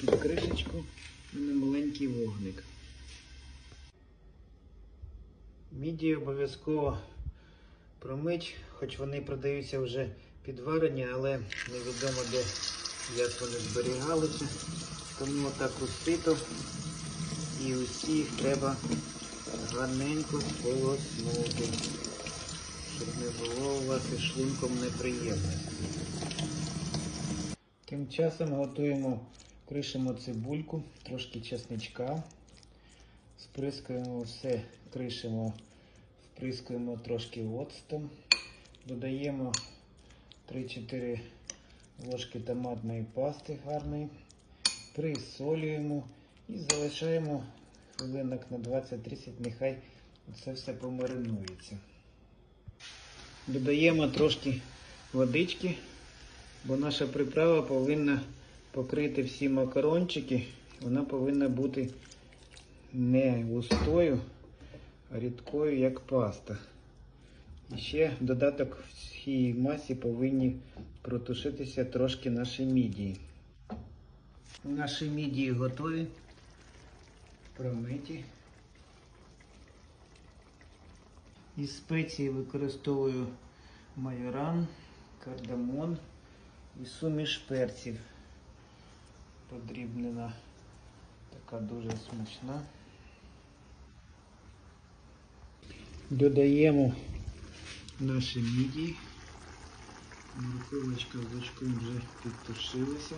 під кришечку і на маленький вогник. Мідії обов'язково промить, хоч вони продаються вже підварені, але невідомо де як вони зберігалися. Тому отак розсито і усі їх треба гарненько сполоснути, щоб не було у вас із шлунком неприємності. Тим часом готуємо, кришимо цибульку, трошки чесничка. Сприскуємо все, кришимо, вприскуємо трошки оцтом. Додаємо 3-4 ложки томатної пасти гарної. Присолюємо і залишаємо хвилинок на 20-30, нехай це все помаринується. Додаємо трошки водички, бо наша приправа повинна покрити всі макарончики. Вона повинна бути не густою, а рідкою, як паста. І ще додаток в цій масі повинні протушитися трошки наші мідії. Наші мідії готові, промиті. Із спеції використовую майоран, кардамон і суміш перців. Подрібнена, така дуже смачна. Додаємо наші мідії. Морковочка з лучком вже підтушилася.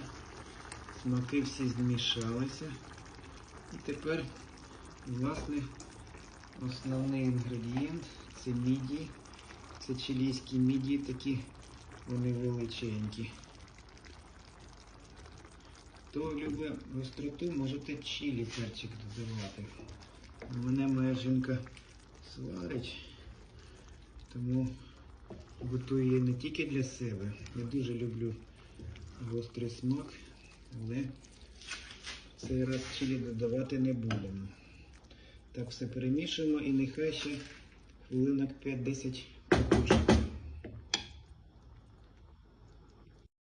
Смаки всі змішалися. І тепер, власне, основний інгредієнт це мідії. Це чилійські мідії, такі вони величенькі. Хто любить гостроту, можете чилі перчик додавати. Мене моя жінка сварить, тому готую її не тільки для себе. Я дуже люблю гострий смак, але цей раз чилі додавати не будемо. Так все перемішуємо і нехай ще хвилинок 5-10 потушиться.